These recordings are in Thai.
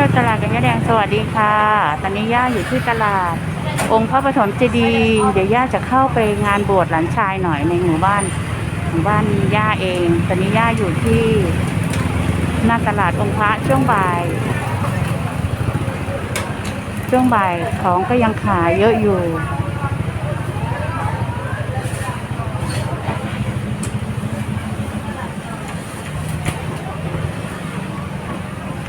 ที่ยวตลาดกันยะแดงสวัสดีค่ะ ตอนนี้ย่าอยู่ที่ตลาด องค์พระปฐมเจดีย์เดี๋ยวย่าจะเข้าไปงานบวชหลานชายหน่อยในหมู่บ้านหมู่บ้านย่าเอง ตอนนี้ย่าอยู่ที่หน้าตลาดองค์พระช่วงบ่าย ช่วงบ่ายของก็ยังขายเยอะอยู่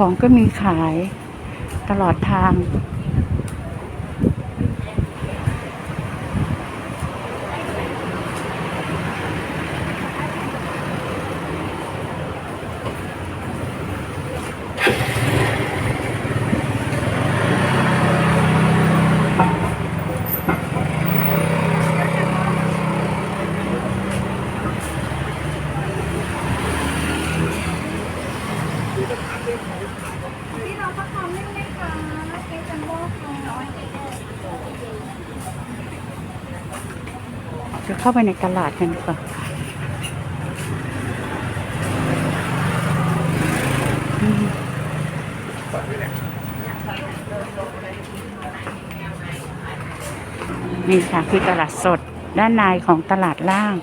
ของก็มีขายตลอดทาง พี่น้องฟักทองนึ่งไหมคะเค้กจัมโบ้ค่ะ จะ เข้าไปในตลาดกันดีกว่าอืมนี่ค่ะคือตลาดสดด้านในของตลาดล่าง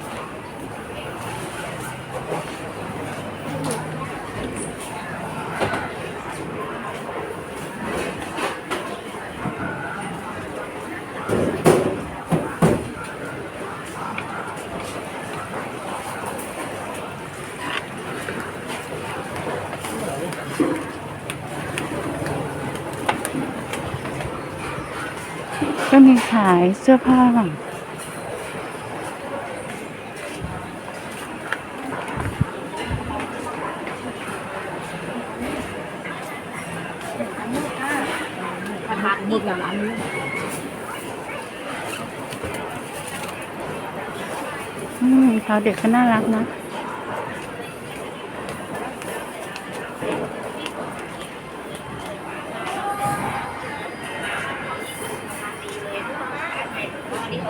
ขายเสื้อผ้าประทานหมึกกับร้านนี้อืมเขาเด็กก็น่ารักนะ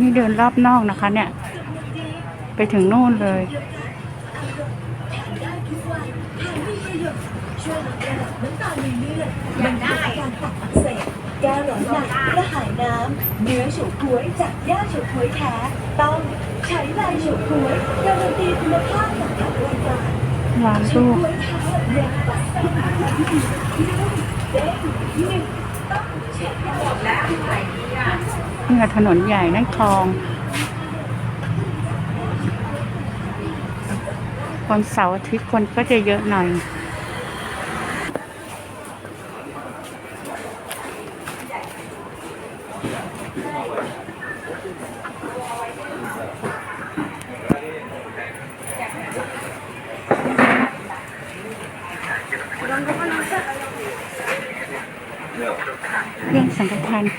นี่เดินรอบนอกนะคะ เนี่ย ไปถึงนู่นเลย มันได้การตัดอักเสบแก้ร้อนในกระหายน้ำเนื้อเฉาก๊วยจากย่าเฉาก๊วยแท้ต้องใช้ลายเฉาก๊วยการันตีคุณภาพจากทางรายการร้านเฉารูปก๊วยแท้แรงตัดเส้นเด้งหนึ่งต้องเช็คหมดแล้วไหนเนี่ย นี่ค่ะถนนใหญ่นั่นคลองวันเสาร์อาทิตย์คนก็จะเยอะหน่อย เครื่องสังฆพันธ์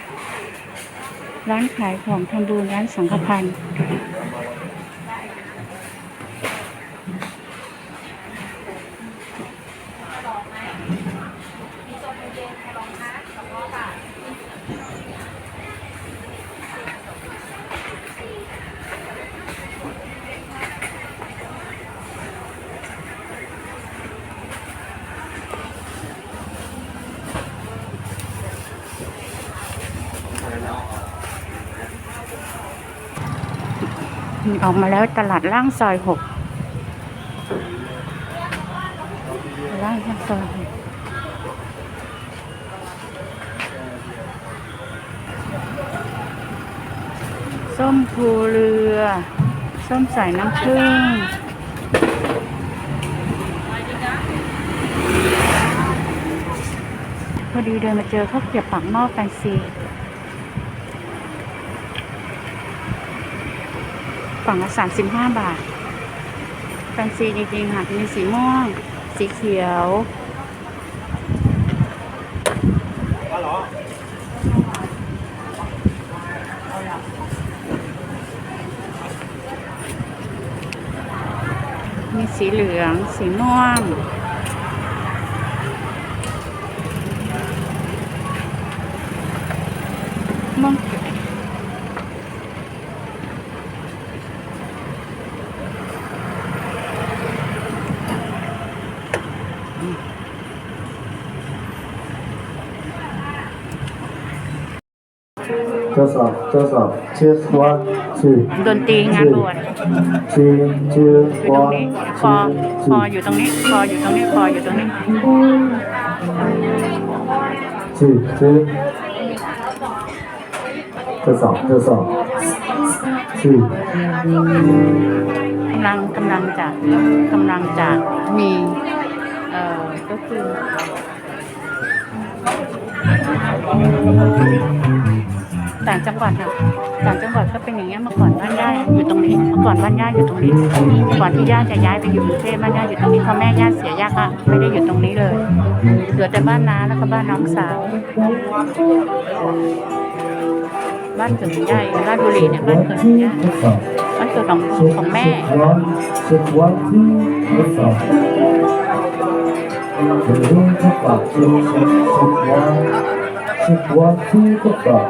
ร้านขายของทำบุญร้านสังฆพันธ์ ออกมาแล้วตลาดล่างซอยหกล่างซอยหกส้มภูเรือ ส้มใส่น้ำผึ้งพอดีเดินมาเจอข้าวเกรียบปากหม้อแฟนซี ฝั่งละสามสิบห้าบาทแฟนซีจริงๆค่ะมีสีม่วง สีเขียวมีสีเหลือง สีม่วงม่วง ทด สอบทดสอบ cheers one two ดนตรีงานบวช two two อยู่ตรง one นี้ คอ two คอ two อยู่ตรงนี้ คออยู่ตรงนี้ คออยู่ตรงนี้ two two ทดสอบทดสอบ two กำลังกำลังจะกำลังจะมี เอ่อ ก็คือ ต่างจังหวัดค่ะต่างจังหวัดก็เป็นอย่างเงี้ยเมื่อก่อนบ้านย่าอยู่ตรงนี้เมื่อก่อนบ้านย่าอยู่ตรงนี้ก่อนที่ย่าจะย้ายไปอยู่กรุงเทพบ้านย่าอยู่ตรงนี้พอแม่ย่าเสียย่าก็ไม่ได้อยู่ตรงนี้เลยเหลือแต่บ้านน้าแล้วก็บ้านน้องสาว บ้านเกิดของย่าอยู่ราชบุรีเนี่ยบ้านเกิดของย่าบ้านเกิดของของแม่ one check one two ทดสอบหนึ่งทดสอบ two check check one check one two ทดสอบ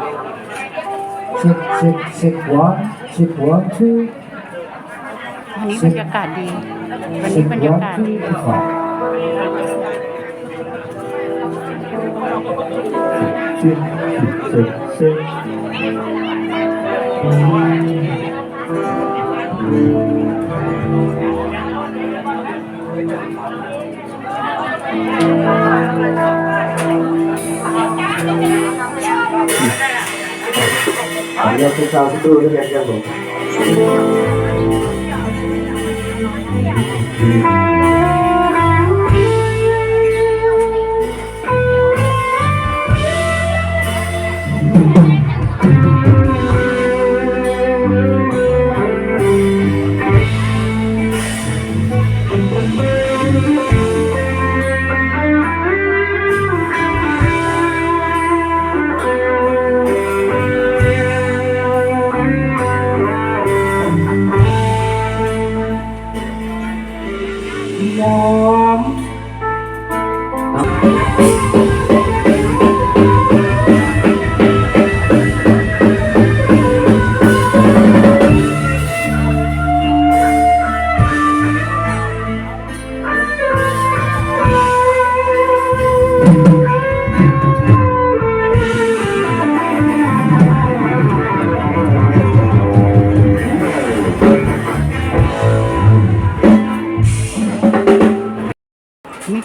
check check check one check one two วันนี้บรรยากาศดี วันนี้บรรยากาศดี Check, check, check. ขออนุญาตเป็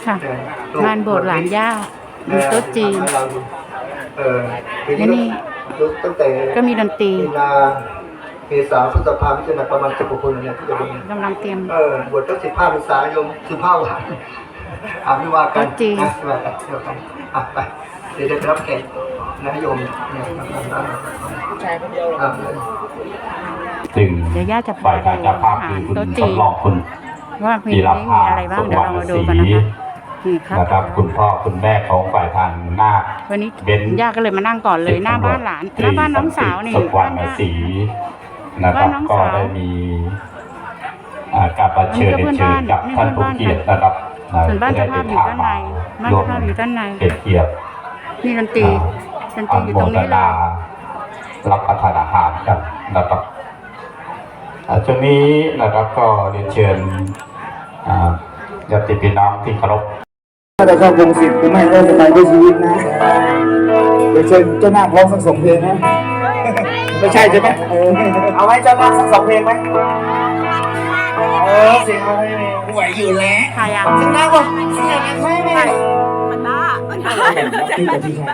ค่ะ งานโบสถ์หลานย่ามีโต๊ะจีนเออปีและนี่ตั้งแต่ก็มีดนตรีมีนาเมษาพฤษภาพิจารณาประมาณสิบกว่าคนเนี่ยที่จะเป็นกำลังเตรียมเออบวชตั้งสิบห้าพรรษายมสิบห้าวันอ่าไม่ว่ากันก็จริงนะไม่ว่ากันเดี๋ยวกันอะไปเดี๋ยวจะไปรับแขกนะโยมเนี่ยอะซึ่งเดี๋ยวย่าจะพาฝ่ายไปการเจ้าภาพหาคือคุณโต๊ะสจีมนหลอกคุณว่ามีธีรมีภาอะไรบ้างเดี๋ยวเรามาดูกันนะคะ นี่ครับนะครับ คุณพ่อคุณแม่ของฝ่ายทางนาควันนี้เบ้นย่าก็เลยมานั่งก่อนเลยหน้าบ้านหลานหน้าบ้านน้องสาวนี่สุวรบ้ารนณย่าศรีนะครับบ้านน้องก็สาวได้มีอ่าการประเชิญอันนี้ก็เชิญเพื่อนบ้านกับท่านนี่เพื่ผู้อนบ้านเกียรตินะครับส่วนบ้านเจ้าภาพอยู่ด้านในบ้านเจ้าภาพอยู่ด้านในเป็นเกียรตินี่ดนตรีดนตรีอยู่ตรงนี้เลยรับประทานอาหารกันนะครับอ่าช่วงนี้นะครับก็เรียนเชิญอ่าญาติพี่น้องที่เคารพถ้าจะเข้าวงสิบกูไม่เลิกสไตล์ด้วยชีวิตนะเดี๋ยวเชิญเจ้าหน้าพร้อมสักสองเพลงนะไม่ใช่ใช่ไหมเออเอาไหมเจ้าหน้าสักสองเพลงไหมเออเสียงอะไรไหวอยู่แล้วใครอะเสียงดังกว่าเสียงดังไหมแม่พี่กับพี่ชาย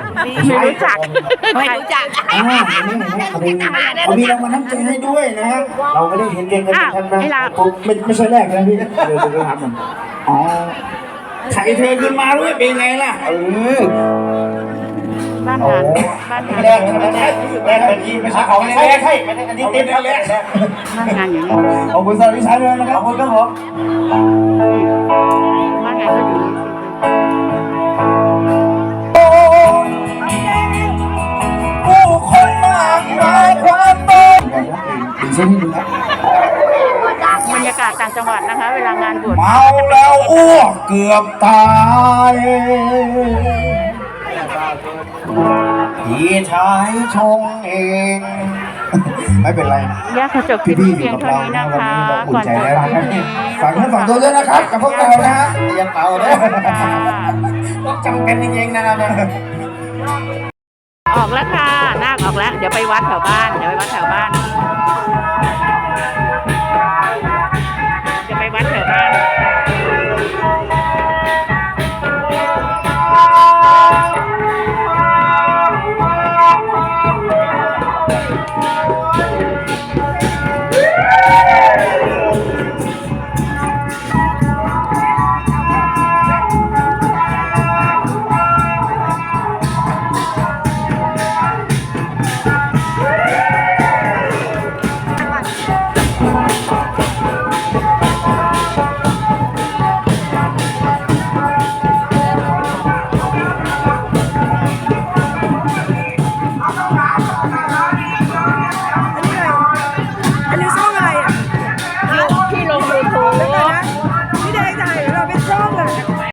ไม่รู้จักไม่รู้จักอ่าเห็นไหมเห็นไหมเอาเพลงเอามีรางวัลน้ำใจให้ด้วยนะฮะเราไม่ได้เห็นเก่งกันท่านนะผมไม่ไม่ใช่แรกนะพี่เดี๋ยวจะถามผมอ๋อ ไถ่เธอขึ้นมาด้วยเป็นไงล่ะเออบ้านงานบ้านงานแรกแรกแรกอันนี้ไม่ใช่ของแรกใช่อันนี้เต็มแล้วแรกบ้านงานอยู่นี่ขอบคุณสวัสดีชายเลยนะครับขอบคุณครับผม เกือบตายพี่ชายชงเอง ไม่เป็นไรย่าขอจบคลิปพี่นี้ๆอเพียู่ยงกับเท่าเรานี้นะนะวันคะนี้เราก่อนอุ่นใจจบแล้วคลิปนี้ฝากเพื่อนฝากตัวด้วยนะครับ กับพวกเรานะฮะยังเป่าเลยค่ะต้องจำกันจริงๆนะครับเนี่ยออกแล้วค่ะนาคออกแล้ว เดี๋ยวไปวัดแถวบ้าน เดี๋ยวไปวัดแถวบ้าน